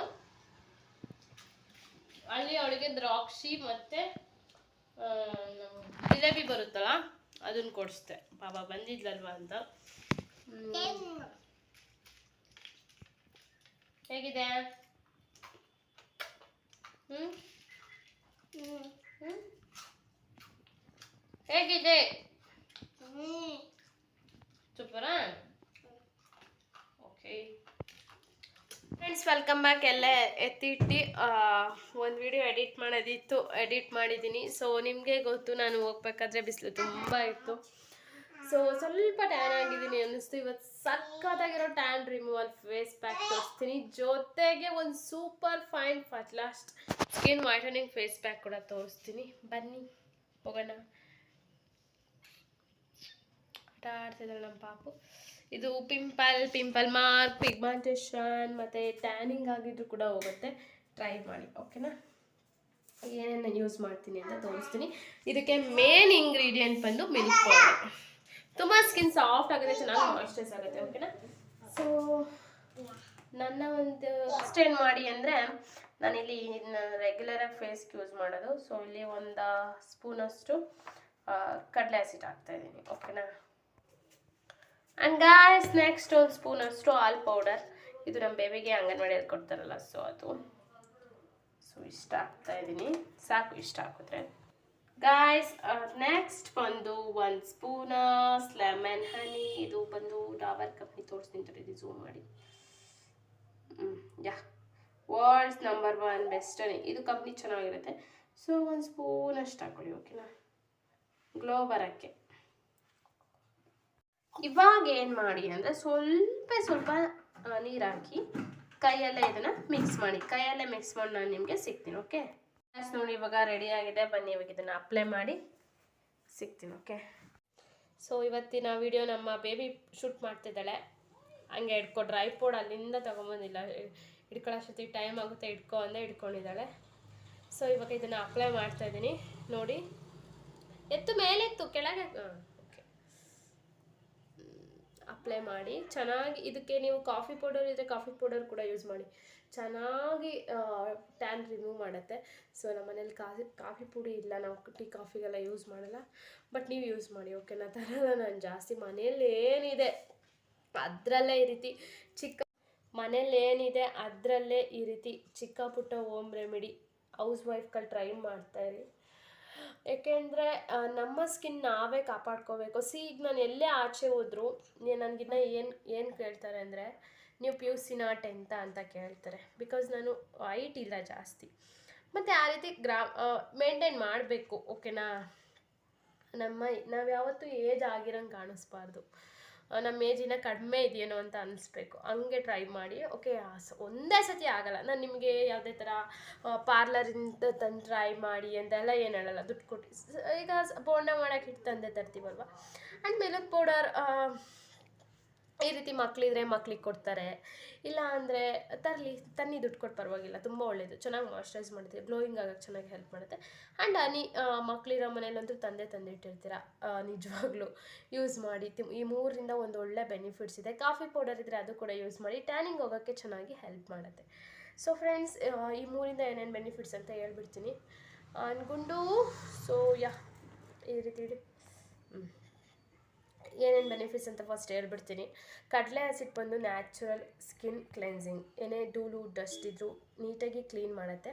ಅಲ್ಲಿ ಅವಳಿಗೆ ದ್ರಾಕ್ಷಿ ಮತ್ತೆ ಆ, ಜಿಲೇಬಿ ಬರುತ್ತಲ್ಲ ಅದನ್ನ ಕೊಡಿಸ್ದೆ. ಬಾಬಾ ಬಂದಿದ್ಲಲ್ವಾ ಅಂತ. ಹ್ಮ್. ಹೇಗಿದೆ? ಹ್ಮ್? ಹ್ಮ್. ಹೇಗಿದೆ ಸೂಪರಾ ಓಕೆ ಫ್ರೆಂಡ್ಸ್ ವೆಲ್ಕಮ್ ಬ್ಯಾಕ್ ಎಲ್ಲ ಎತ್ತಿಟ್ಟು ಒಂದು ವಿಡಿಯೋ ಎಡಿಟ್ ಮಾಡೋದಿತ್ತು. ಎಡಿಟ್ ಮಾಡಿದ್ದೀನಿ ಸೊ ನಿಮಗೆ ಗೊತ್ತು, ನಾನು ಹೋಗ್ಬೇಕಾದ್ರೆ ಬಿಸಿಲು ತುಂಬ ಇತ್ತು. ಸೊ ಸ್ವಲ್ಪ ಟ್ಯಾನ್ ಆಗಿದ್ದೀನಿ ಅನ್ನಿಸ್ತು. ಇವತ್ತು ಸಖತ್ತಾಗಿರೋ ಟ್ಯಾನ್ ರಿಮೂವಲ್ ಫೇಸ್ ಪ್ಯಾಕ್ ತೋರಿಸ್ತೀನಿ. ಜೊತೆಗೆ ಒಂದು super fine first last skin whitening face pack ಕೂಡ ತೋರಿಸ್ತೀನಿ. ಬನ್ನಿ, ಹೋಗೋಣ. ಆಟ ಆಡ್ತಿದ್ದಾಳೆ ನಮ್ಮ ಪಾಪು. ಇದು ಪಿಂಪಲ್ ಪಿಂಪಲ್ ಮಾರ್ಕ್, ಪಿಗ್ಮೆಂಟೇಷನ್, ಮತ್ತು ಟ್ಯಾನಿಂಗ್ ಆಗಿದ್ರು ಕೂಡ ಹೋಗುತ್ತೆ. ಟ್ರೈ ಮಾಡಿ ಓಕೆನಾ ಏನೇನು ಯೂಸ್ ಮಾಡ್ತೀನಿ ಅಂತ ತೋರಿಸ್ತೀನಿ. ಇದಕ್ಕೆ ಮೇನ್ ಇಂಗ್ರೀಡಿಯೆಂಟ್ ಬಂದು ಮಿಲ್ಕ್ ಪೌಡರ್ ತುಂಬ ಸ್ಕಿನ್ ಸಾಫ್ಟ್ ಆಗುತ್ತೆ, ಚೆನ್ನಾಗಿ ಮಾಯಿಶ್ಚರೈಸ್ ಆಗುತ್ತೆ ಓಕೆನಾ ಸೊ ನನ್ನ ಒಂದು ಅಷ್ಟೇನು ಮಾಡಿ ಅಂದರೆ, ನಾನಿಲ್ಲಿ ಇದನ್ನ ರೆಗ್ಯುಲರಾಗಿ ಫೇಸ್ಗೆ ಯೂಸ್ ಮಾಡೋದು. ಸೊ ಇಲ್ಲಿ ಒಂದು ಸ್ಪೂನಷ್ಟು ಕಡಲೆ ಹಸಿಟ್ಟು ಹಾಕ್ತಾಯಿದ್ದೀನಿ ಓಕೆನಾ ಆ್ಯಂಡ್ ಗಾಯ್ಸ್ ನೆಕ್ಸ್ಟ್ ಒಂದು ಸ್ಪೂನಷ್ಟು ಹಾಲ್ ಪೌಡರ್ ಇದು ನಮ್ಮ ಬೇಬಿಗೆ ಅಂಗನವಾಡಿಯಲ್ಲಿ ಕೊಡ್ತಾರಲ್ಲ ಸೊ ಅದು. ಸೊ ಇಷ್ಟ ಆಗ್ತಾ ಇದ್ದೀನಿ ಸಾಕು, ಇಷ್ಟ ಹಾಕಿದ್ರೆ ಗಾಯ್ಸ್ ನೆಕ್ಸ್ಟ್ ಬಂದು ಒಂದು ಸ್ಪೂನ ಲೆಮನ್ ಹನಿ ಇದು ಬಂದು ಡಾಬರ್ ಕಂಪ್ನಿ ತೋರಿಸ್ತೀನಿ ತಡಿ ಇದು ಝೂಮ್ ಮಾಡಿ. Yeah. Worlds number one best ಇದು ಕಂಪ್ನಿ ಚೆನ್ನಾಗಿರುತ್ತೆ. ಸೊ ಒಂದು ಸ್ಪೂನ್ ಅಷ್ಟು ಹಾಕೊಳ್ಳಿ ಓಕೆನಾ ಗ್ಲೋ ಬರೋಕ್ಕೆ. ಇವಾಗ ಏನು ಮಾಡಿ ಅಂದರೆ ಸ್ವಲ್ಪ ಸ್ವಲ್ಪ ನೀರು ಹಾಕಿ ಕೈಯಲ್ಲೇ ಇದನ್ನು ಮಿಕ್ಸ್ ಮಾಡಿ. ಕೈಯಲ್ಲೇ ಮಿಕ್ಸ್ ಮಾಡಿ ನಾನು ನಿಮಗೆ ಸಿಗ್ತೀನಿ ಓಕೆ ನೋಡಿ ಇವಾಗ ರೆಡಿ ಆಗಿದೆ. ಬನ್ನಿ ಇವಾಗ ಇದನ್ನು ಅಪ್ಲೈ ಮಾಡಿ ಸಿಗ್ತೀನಿ ಓಕೆ ಸೊ ಇವತ್ತಿನ ವಿಡಿಯೋ ನಮ್ಮ ಬೇಬಿ ಶೂಟ್ ಮಾಡ್ತಿದ್ದಾಳೆ. ಹಂಗೆ ಇಟ್ಕೊ ಡ್ರೈ ಪೋಡ್ ಅಲ್ಲಿಂದ ತೊಗೊಂಬಂದಿಲ್ಲ. ಹಿಡ್ಕೊಳ್ಳೋಷ್ಟೊತ್ತಿ ಟೈಮ್ ಆಗುತ್ತೆ ಇಟ್ಕೊ ಅಂದೇ ಇಟ್ಕೊಂಡಿದ್ದಾಳೆ ಸೊ ಇವಾಗ ಇದನ್ನು ಅಪ್ಲೈ ಮಾಡ್ತಾ ಇದ್ದೀನಿ. ನೋಡಿ. ಎತ್ತು ಮೇಲೆ ಇತ್ತು ಕೆಳಗೆ ಅಪ್ಲೈ ಮಾಡಿ, ಚೆನ್ನಾಗಿ ಇದಕ್ಕೆ ನೀವು ಕಾಫಿ ಪೌಡರ್ ಇದ್ದರೆ ಕಾಫಿ ಪೌಡರ್ ಕೂಡ ಯೂಸ್ ಮಾಡಿ. ಚೆನ್ನಾಗಿ ಟ್ಯಾನ್ ರಿಮೂವ್ ಮಾಡುತ್ತೆ. ಸೊ ನಮ್ಮ ಮನೇಲಿ ಕಾಫಿ ಕಾಫಿ ಪುಡಿ ಇಲ್ಲ, ನಾವು ಟೀ ಕಾಫಿಗೆಲ್ಲ ಯೂಸ್ ಮಾಡಲ್ಲ. ಬಟ್ ನೀವು ಯೂಸ್ ಮಾಡಿ ಓಕೆನಾ ಥರ ನಾನು ಜಾಸ್ತಿ ಮನೇಲಿ ಏನಿದೆ, ಅದರಲ್ಲೇ ಈ ರೀತಿ ಚಿಕ್ಕ, ಮನೇಲಿ ಏನಿದೆ, ಅದರಲ್ಲೇ ಈ ರೀತಿ ಚಿಕ್ಕ ಪುಟ್ಟ ಹೋಮ್ ರೆಮಿಡಿ ಹೌಸ್ ವೈಫ್ಗಳು ಟ್ರೈ ಮಾಡ್ತಾಯಿರಿ ಏಕೆಂದರೆ ನಮ್ಮ ಸ್ಕಿನ್ ನಾವೇ ಕಾಪಾಡ್ಕೋಬೇಕು. ಸಿ ಈಗ ನಾನು ಎಲ್ಲೇ ಆಚೆ ಹೋದ್ರು ನನಗಿನ್ನ ಏನು ಏನು ಕೇಳ್ತಾರೆ ಅಂದರೆ, ನೀವು ಪಿ ಯು ಸಿನ ಟೆಂತ ಅಂತ ಕೇಳ್ತಾರೆ. ಬಿಕಾಸ್ ನಾನು ವೈಟ್ ಇಲ್ಲ ಜಾಸ್ತಿ. ಮತ್ತು ಆ ರೀತಿ ಗ್ರಾ ಮೇಂಟೈನ್ ಮಾಡಬೇಕು ಓಕೆನಾ ನಮ್ಮ ನಾವು ಯಾವತ್ತೂ ಏಜ್ ಆಗಿರಂಗೆ ಕಾಣಿಸ್ಬಾರ್ದು. ನಮ್ಮ ಏಜಿನ ಕಡಿಮೆ ಇದೆಯೇನೋ ಅಂತ ಅನಿಸ್ಬೇಕು. ಹಂಗೆ ಟ್ರೈ ಮಾಡಿ ಓಕೆ ಒಂದೇ ಸತಿ ಆಗಲ್ಲ. ನಾನು ನಿಮಗೆ ಯಾವುದೇ ಥರ ಪಾರ್ಲರಿಂದ ತಂದು ಟ್ರೈ ಮಾಡಿ ಅಂತೆಲ್ಲ ಏನು ಹೇಳಲ್ಲ. ದುಡ್ಡು ಕೊಟ್ಟು. ಈಗ ಬೋಂಡ ಮಾಡೋಕ್ಕೆ ಹಿಟ್ಟು ತಂದೆ ತರ್ತೀವಲ್ವ? ಆ್ಯಂಡ್ ಮೆಲಕ್ ಪೌಡರ್ ಈ ರೀತಿ ಮಕ್ಕಳಿದ್ರೆ ಮಕ್ಳಿಗೆ ಕೊಡ್ತಾರೆ. ಇಲ್ಲ ಅಂದರೆ ತರಲಿ, ತನ್ನಿ ದುಡ್ಡು ಕೊಟ್ಟು ಪರವಾಗಿಲ್ಲ, ತುಂಬ ಒಳ್ಳೆಯದು ಚೆನ್ನಾಗಿ ಮಾಯ್ಶ್ಚರೈಸ್ ಮಾಡುತ್ತೆ ಗ್ಲೋಯಿಂಗ್ ಆಗೋಕ್ಕೆ ಚೆನ್ನಾಗಿ ಹೆಲ್ಪ್ ಮಾಡುತ್ತೆ. ಆ್ಯಂಡ್ ಅನಿ ಮಕ್ಕಳಿರೋ ಮನೇಲಂತೂ ತಂದೆ ತಂದೆ ಇಟ್ಟಿರ್ತೀರ ನಿಜವಾಗ್ಲೂ ಯೂಸ್ ಮಾಡಿ ಈ ಮೂರರಿಂದ ಒಂದು ಒಳ್ಳೆ ಬೆನಿಫಿಟ್ಸ್ ಇದೆ. ಕಾಫಿ ಪೌಡರ್ ಇದ್ದರೆ ಅದು ಕೂಡ ಯೂಸ್ ಮಾಡಿ ಟ್ಯಾನಿಂಗ್ ಹೋಗೋಕ್ಕೆ ಚೆನ್ನಾಗಿ ಹೆಲ್ಪ್ ಮಾಡುತ್ತೆ. ಸೊ ಫ್ರೆಂಡ್ಸ್ ಈ ಮೂರಿಂದ ಏನೇನು ಬೆನಿಫಿಟ್ಸ್ ಅಂತ ಹೇಳ್ಬಿಡ್ತೀನಿ. ಅನ್ಕೊಂಡು ಸೊ ಯಾ ಈ ರೀತಿ ಏನೇನು ಬೆನಿಫಿಟ್ಸ್ ಅಂತ ಫಸ್ಟ್ ಹೇಳ್ಬಿಡ್ತೀನಿ. ಕಡಲೆ ಆ್ಯಸಿಡ್ ಬಂದು ನ್ಯಾಚುರಲ್ ಸ್ಕಿನ್ ಕ್ಲೆನ್ಸಿಂಗ್ ಏನೇ ಧೂಳು ಡಸ್ಟ್ ಇದ್ದರೂ ನೀಟಾಗಿ ಕ್ಲೀನ್ ಮಾಡುತ್ತೆ.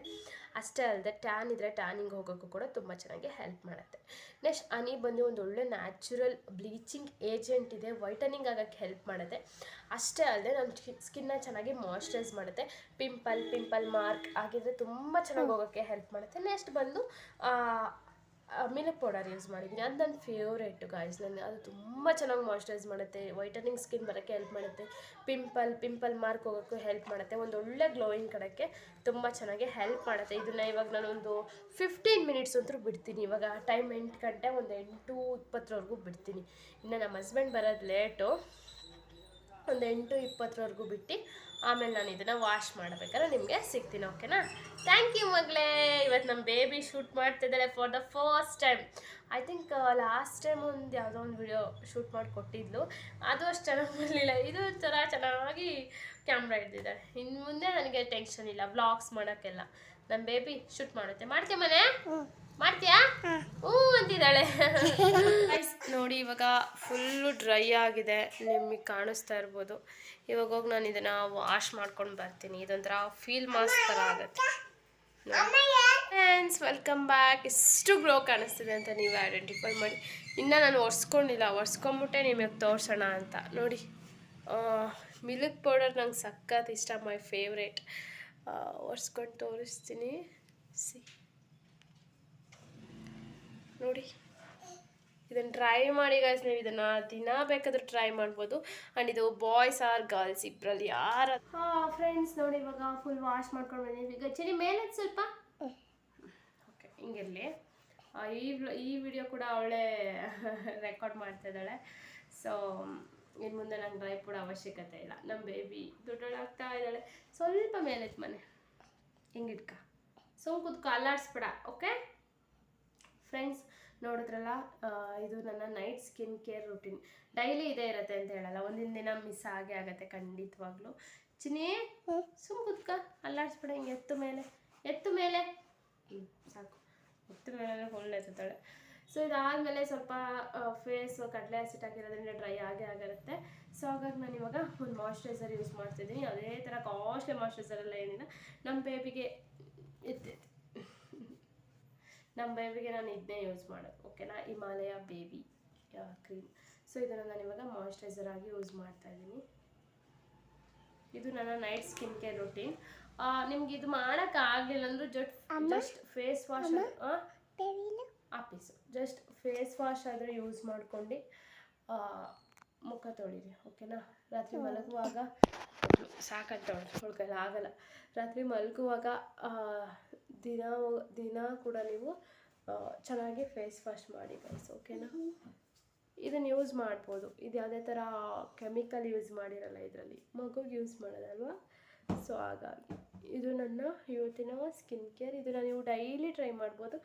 ಅಷ್ಟೇ ಅಲ್ಲದೆ ಟ್ಯಾನ್ ಇದ್ದರೆ ಟ್ಯಾನಿಂಗ್ ಹೋಗೋಕ್ಕೂ ಕೂಡ ತುಂಬ ಚೆನ್ನಾಗಿ ಹೆಲ್ಪ್ ಮಾಡುತ್ತೆ. ನೆಕ್ಸ್ಟ್ ಹನಿ ಬಂದು ಒಂದು ಒಳ್ಳೆ ನ್ಯಾಚುರಲ್ ಬ್ಲೀಚಿಂಗ್ ಏಜೆಂಟ್ ಇದೆ. ವೈಟನಿಂಗ್ ಆಗೋಕ್ಕೆ ಹೆಲ್ಪ್ ಮಾಡುತ್ತೆ. ಅಷ್ಟೇ ಅಲ್ಲದೆ ನಮ್ಮ ಸ್ಕಿನ್ನ ಚೆನ್ನಾಗಿ ಮಾಯ್ಶ್ಚರೈಸ್ ಮಾಡುತ್ತೆ. ಪಿಂಪಲ್ ಪಿಂಪಲ್ ಮಾರ್ಕ್ ಆಗಿದ್ರೆ ತುಂಬ ಚೆನ್ನಾಗಿ ಹೋಗೋಕ್ಕೆ ಹೆಲ್ಪ್ ಮಾಡುತ್ತೆ. ನೆಕ್ಸ್ಟ್ ಬಂದು ಮಿಲ್ಕ್ ಪೌಡರ್ ಯೂಸ್ ಮಾಡಿದ್ದೀನಿ ಅದು ನನ್ನ ಫೇವ್ರೇಟು ಗಾಯ್ಸ್ ನನ್ನ ಅದು ತುಂಬ ಚೆನ್ನಾಗಿ ಮಾಯ್ಶ್ಚರೈಸ್ ಮಾಡುತ್ತೆ. ವೈಟನಿಂಗ್ ಸ್ಕಿನ್ ಬರೋಕ್ಕೆ ಹೆಲ್ಪ್ ಮಾಡುತ್ತೆ. ಪಿಂಪಲ್ ಪಿಂಪಲ್ ಮಾರ್ಕ್ ಹೋಗೋಕ್ಕೂ ಹೆಲ್ಪ್ ಮಾಡುತ್ತೆ. ಒಂದು ಒಳ್ಳೆ ಗ್ಲೋಯಿಂಗ್ ಕಡಕ್ಕೆ ತುಂಬ ಚೆನ್ನಾಗಿ ಹೆಲ್ಪ್ ಮಾಡುತ್ತೆ. ಇದನ್ನು ಇವಾಗ ನಾನೊಂದು ಫಿಫ್ಟೀನ್ ಮಿನಿಟ್ಸ್ ಅಂತೂ ಬಿಡ್ತೀನಿ. ಇವಾಗ ಟೈಮ್ ಎಂಟು ಗಂಟೆ ಒಂದು ಎಂಟು ಇಪ್ಪತ್ತರವರೆಗೂ ಬಿಡ್ತೀನಿ. ಇನ್ನು ನಮ್ಮ ಹಸ್ಬೆಂಡ್ ಬರೋದು ಲೇಟು ಒಂದು ಎಂಟು ಇಪ್ಪತ್ತರವರೆಗೂ ಬಿಟ್ಟು ಆಮೇಲೆ ನಾನು ಇದನ್ನು ವಾಶ್ ಮಾಡಬೇಕಾದ್ರೆ ನಿಮಗೆ ಸಿಗ್ತೀನಿ ಓಕೆನಾ ಥ್ಯಾಂಕ್ ಯು ಮಗಳೇ. ಇವತ್ತು ನಮ್ಮ ಬೇಬಿ ಶೂಟ್ ಮಾಡ್ತಿದ್ದಾಳೆ for the first time I think last time ಒಂದು ಯಾವುದೋ ಒಂದು ವಿಡಿಯೋ ಶೂಟ್ ಮಾಡಿ ಕೊಟ್ಟಿದ್ಲು. ಅದು ಅಷ್ಟು ಚೆನ್ನಾಗಿ ಬರಲಿಲ್ಲ. ಇದು ಥರ ಚೆನ್ನಾಗಿ ಕ್ಯಾಮ್ರಾ ಹಿಡ್ದಿದ್ದಾಳೆ ಇನ್ನು ಮುಂದೆ ನನಗೆ ಟೆನ್ಷನ್ ಇಲ್ಲ. ವ್ಲಾಗ್ಸ್ ಮಾಡೋಕ್ಕೆಲ್ಲ. ನಮ್ಮ ಬೇಬಿ ಶೂಟ್ ಮಾಡುತ್ತೆ. ಮಾಡ್ತೀವಿ ಮನೆ? ಮಾಡ್ತೀಯಾ? ಹ್ಞೂ ಅಂತಿದ್ದಾಳೆ. ನೋಡಿ ಇವಾಗ ಫುಲ್ಲು ಡ್ರೈ ಆಗಿದೆ. ನಿಮಗೆ ಕಾಣಿಸ್ತಾ ಇರ್ಬೋದು. ಇವಾಗ ಹೋಗಿ ನಾನು ಇದನ್ನು ವಾಶ್ ಮಾಡ್ಕೊಂಡು ಬರ್ತೀನಿ. ಇದೊಂಥರ ಫೀಲ್ ಮಾಸ್ಕ್ ಥರ ಆಗುತ್ತೆ. ಫ್ರೆಂಡ್ಸ್ ವೆಲ್ಕಮ್ ಬ್ಯಾಕ್ ಎಷ್ಟು ಗ್ಲೋ ಕಾಣಿಸ್ತಿದೆ ಅಂತ ನೀವು ಐಡೆಂಟಿಫೈ ಮಾಡಿ. ಇನ್ನೂ ನಾನು ಒರೆಸ್ಕೊಂಡಿಲ್ಲ. ಒರೆಸ್ಕೊಂಬಿಟ್ಟೆ ನಿಮಗೆ ತೋರಿಸೋಣ ಅಂತ. ನೋಡಿ ಮಿಲ್ಕ್ ಪೌಡರ್ ನಂಗೆ ಸಖತ್ ಇಷ್ಟ ಮೈ ಫೇವ್ರೇಟ್ ಒರೆಸ್ಕೊಂಡು ತೋರಿಸ್ತೀನಿ. ಸಿ ನೋಡಿ. ಇದನ್ನು ಟ್ರೈ ಮಾಡಿ ಗಾಯ್ಸ್ ನೀವು ಇದನ್ನು ದಿನ ಬೇಕಾದ್ರೂ ಟ್ರೈ ಮಾಡ್ಬೋದು. ಆ್ಯಂಡ್ ಇದು ಬಾಯ್ಸ್ ಆರ್ ಗರ್ಲ್ಸ್ ಇಬ್ಬರಲ್ಲಿ ಯಾರ ಹಾಂ ಫ್ರೆಂಡ್ಸ್ ನೋಡಿ ಇವಾಗ ಫುಲ್ ವಾಶ್ ಮಾಡ್ಕೊಂಡು ಬಂದಿದ್ದೀವಿ ಈಗ ಚಳಿ ಮೇಲೆ ಸ್ವಲ್ಪ? ಓಕೆ ಹಿಂಗಿರಲಿ. ಈ ಈ ವಿಡಿಯೋ ಕೂಡ ಅವಳೇ ರೆಕಾರ್ಡ್ <laughs> ಮಾಡ್ತಾ ಇದ್ದಾಳೆ. ಸೊ ಇನ್ನು ಮುಂದೆ ನಂಗೆ ಡ್ರೈ ಕೂಡ ಅವಶ್ಯಕತೆ ಇಲ್ಲ. ನಮ್ಮ ಬೇಬಿ ದೊಡ್ಡೋಳಾಗ್ತಾ ಇದ್ದಾಳೆ. ಸ್ವಲ್ಪ ಮೇಲೆ ಮನೆ. ಹಿಂಗಿಟ್ಕ ಸುಮ್ ಕೂತ್ಕೊ ಅಲ್ಲಾಡ್ಸ್ಬೇಡ ಓಕೆ ಫ್ರೆಂಡ್ಸ್ ನೋಡಿದ್ರಲ್ಲ ಇದು ನನ್ನ night skin care routine. Daily ಇದೇ ಇರುತ್ತೆ ಅಂತ ಹೇಳಲ್ಲ ಒಂದಿನ ದಿನ ಮಿಸ್ ಆಗೇ ಆಗುತ್ತೆ ಖಂಡಿತವಾಗ್ಲೂ. ಚಿನಿ ಸುಮ್ ಕುತ್ಕ ಅಲ್ಲಾಡ್ಸ್ಬೇಡ ಹಿಂಗೆ ಎತ್ತು ಮೇಲೆ ಎತ್ತು ಮೇಲೆ. ಸಾಕು. ಎತ್ತು ಮೇಲೆ ಒಳ್ಳೆ ಎತ್ತಾಳೆ ಸೊ ಇದಾದಮೇಲೆ ಸ್ವಲ್ಪ ಫೇಸು ಕಡಲೆ ಹಸಿಟ್ ಹಾಕಿರೋದ್ರಿಂದ ಡ್ರೈ ಆಗೇ ಆಗಿರುತ್ತೆ ಸೊ ಹಾಗಾಗಿ ನಾನು ಇವಾಗ ಒಂದು ಮಾಯ್ಶ್ಚರೈಸರ್ ಯೂಸ್ ಮಾಡ್ತಿದ್ದೀನಿ. ಅದೇ ಥರ ಕಾಸ್ಟ್ಲಿ ಮಾಯ್ಶ್ಚರೈಸರ್ ಎಲ್ಲ ಏನಿಲ್ಲ. ನಮ್ಮ ಬೇಬಿಗೆ ನಮ್ಮ ಬೇಬಿಗೆ ನಾನು ಇದನ್ನೇ ಯೂಸ್ ಮಾಡೋದು ಓಕೆನಾ ಹಿಮಾಲಯ ಬೇಬಿ ಕ್ರೀಮ್ ಸೊ ಇದನ್ನು ನಾನು ಇವಾಗ ಮಾಯಿಶ್ಚರೈಸರ್ ಆಗಿ ಯೂಸ್ ಮಾಡ್ತಾ ಇದ್ದೀನಿ. ಇದು ನನ್ನ ನೈಟ್ ಸ್ಕಿನ್ ಕೇರ್ ರೊಟೀನ್ ನಿಮ್ಗೆ ಇದು ಮಾಡೋಕೆ ಆಗಲಿಲ್ಲ ಅಂದ್ರೆ just just face wash office just face wash ಆದ್ರೆ ಯೂಸ್ ಮಾಡ್ಕೊಂಡು ಮುಖ ತೊಳಿರಿ ಓಕೆನಾ ರಾತ್ರಿ ಮಲಗುವಾಗ ಸಾಕಂತ ತೊಳ್ಕಲ್ಲ ಆಗಲ್ಲ. ರಾತ್ರಿ ಮಲಗುವಾಗ ದಿನ ದಿನ ಕೂಡ ನೀವು ಚೆನ್ನಾಗಿ ಫೇಸ್ ವಾಶ್ ಮಾಡಿ ಗೈಸ್ ಓಕೆನಾ ಇದನ್ನು ಯೂಸ್ ಮಾಡ್ಬೋದು. ಇದು ಯಾವುದೇ ಥರ ಕೆಮಿಕಲ್ ಯೂಸ್ ಮಾಡಿರಲ್ಲ ಇದರಲ್ಲಿ. ಮಗುಗೆ ಯೂಸ್ ಮಾಡೋದಲ್ವಾ? ಸೊ ಹಾಗಾಗಿ ಇದು ನನ್ನ ಇವತ್ತಿನ ಸ್ಕಿನ್ ಕೇರ್ ಇದನ್ನು ನೀವು ಡೈಲಿ ಟ್ರೈ ಮಾಡ್ಬೋದು.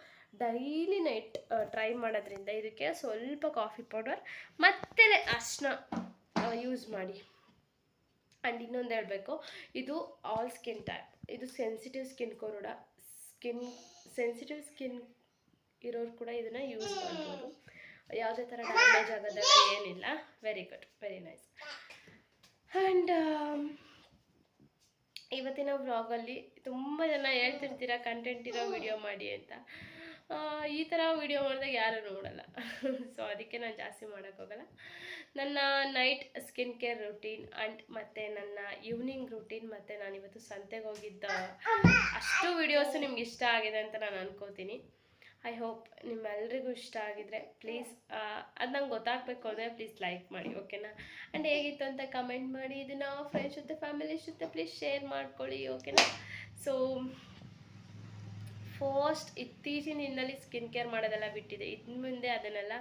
ಡೈಲಿ ನೈಟ್ ಟ್ರೈ ಮಾಡೋದ್ರಿಂದ ಇದಕ್ಕೆ ಸ್ವಲ್ಪ ಕಾಫಿ ಪೌಡರ್ ಮತ್ತೆ ಅಷ್ಟನ್ನ ಯೂಸ್ ಮಾಡಿ. ಆ್ಯಂಡ್ ಇನ್ನೊಂದು ಹೇಳಬೇಕು. ಇದು ಆಲ್ ಸ್ಕಿನ್ ಟೈಪ್ ಇದು ಸೆನ್ಸಿಟಿವ್ ಸ್ಕಿನ್ ಕೂಡ. ಸ್ಕಿನ್ ಸೆನ್ಸಿಟಿವ್ ಸ್ಕಿನ್ ಇರೋರು ಕೂಡ ಇದನ್ನು ಯೂಸ್ ಮಾಡ್ಬೋದು. ಯಾವುದೇ ಥರ ಡ್ಯಾಮೇಜ್ ಆಗೋದೆಲ್ಲ ಏನಿಲ್ಲ. Very good very nice and ಇವತ್ತಿನ ವ್ಲಾಗಲ್ಲಿ ತುಂಬ ಜನ ಹೇಳ್ತಿರ್ತೀರ ಕಂಟೆಂಟ್ ಇರೋ ವಿಡಿಯೋ ಮಾಡಿ ಅಂತ. ಈ ಥರ ವಿಡಿಯೋ ಮಾಡಿದಾಗ ಯಾರೂ ನೋಡಲ್ಲ. <laughs> ಸೊ ಅದಕ್ಕೆ ನಾನು ಜಾಸ್ತಿ ಮಾಡೋಕ್ಕೋಗಲ್ಲ ನನ್ನ night skin care routine and ಮತ್ತು ನನ್ನ ಈವ್ನಿಂಗ್ ರುಟೀನ್ ಮತ್ತು ನಾನು ಇವತ್ತು ಸಂತೆಗೆ ಹೋಗಿದ್ದ ಅಷ್ಟು ವಿಡಿಯೋಸು ನಿಮ್ಗೆ ಇಷ್ಟ ಆಗಿದೆ ಅಂತ ನಾನು ಅನ್ಕೋತೀನಿ. ಐ ಹೋಪ್ ನಿಮ್ಮೆಲ್ರಿಗೂ ಇಷ್ಟ ಆಗಿದ್ರೆ ಪ್ಲೀಸ್ ಅದು ನಂಗೆ ಗೊತ್ತಾಗಬೇಕು ಅಂದರೆ ಪ್ಲೀಸ್ ಲೈಕ್ ಮಾಡಿ ಓಕೆನಾ ಆ್ಯಂಡ್ ಹೇಗಿತ್ತು ಅಂತ ಕಮೆಂಟ್ ಮಾಡಿ. ಇದನ್ನು ಫ್ರೆಂಡ್ಸ್ ಜೊತೆ ಫ್ಯಾಮಿಲಿ ಜೊತೆ ಪ್ಲೀಸ್ ಶೇರ್ ಮಾಡ್ಕೊಳ್ಳಿ ಓಕೆನಾ ಸೊ ಫಸ್ಟ್ ಇತ್ತೀಚಿನ ದಿನದಲ್ಲಿ ಸ್ಕಿನ್ ಕೇರ್ ಮಾಡೋದೆಲ್ಲ ಬಿಟ್ಟಿದೆ. ಇನ್ನು ಮುಂದೆ ಅದನ್ನೆಲ್ಲ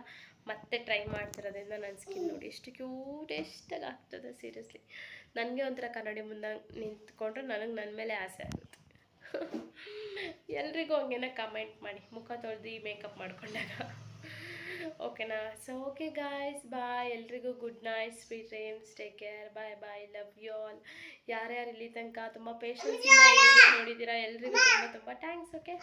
ಮತ್ತೆ ಟ್ರೈ ಮಾಡ್ತಿರೋದ್ರಿಂದ ನನ್ನ ಸ್ಕಿನ್ ನೋಡಿ ಎಷ್ಟು ಕ್ಯೂಟ್, ಎಷ್ಟಾಗಿ ಆಗ್ತದೆ ಸೀರಿಯಸ್ಲಿ. ನನಗೆ ಒಂಥರ ಕನ್ನಡಿ ಮುಂದೆ ನಿಂತ್ಕೊಂಡ್ರೆ ನನಗೆ ನನ್ನ ಮೇಲೆ ಆಸೆ ಆಗುತ್ತೆ. <laughs> ಎಲ್ರಿಗೂ ಹಂಗೆನ ಕಮೆಂಟ್ ಮಾಡಿ. ಮುಖ ತೊಳೆದು ಮೇಕಪ್ ಮಾಡ್ಕೊಂಡಾಗ. ಓಕೆನಾ ಸೊ ಓಕೆ ಗಾಯ್ಸ್ ಬಾಯ್ ಎಲ್ರಿಗೂ good night sweet dreams take care bye bye love you all ಯಾರ್ಯಾರು ಇಲ್ಲಿ ತನಕ ತುಂಬ ಪೇಷನ್ಸ್ ನೋಡಿದ್ದೀರಾ, ಎಲ್ರಿಗೂ ತುಂಬ ತುಂಬ ಥ್ಯಾಂಕ್ಸ್ ಓಕೆ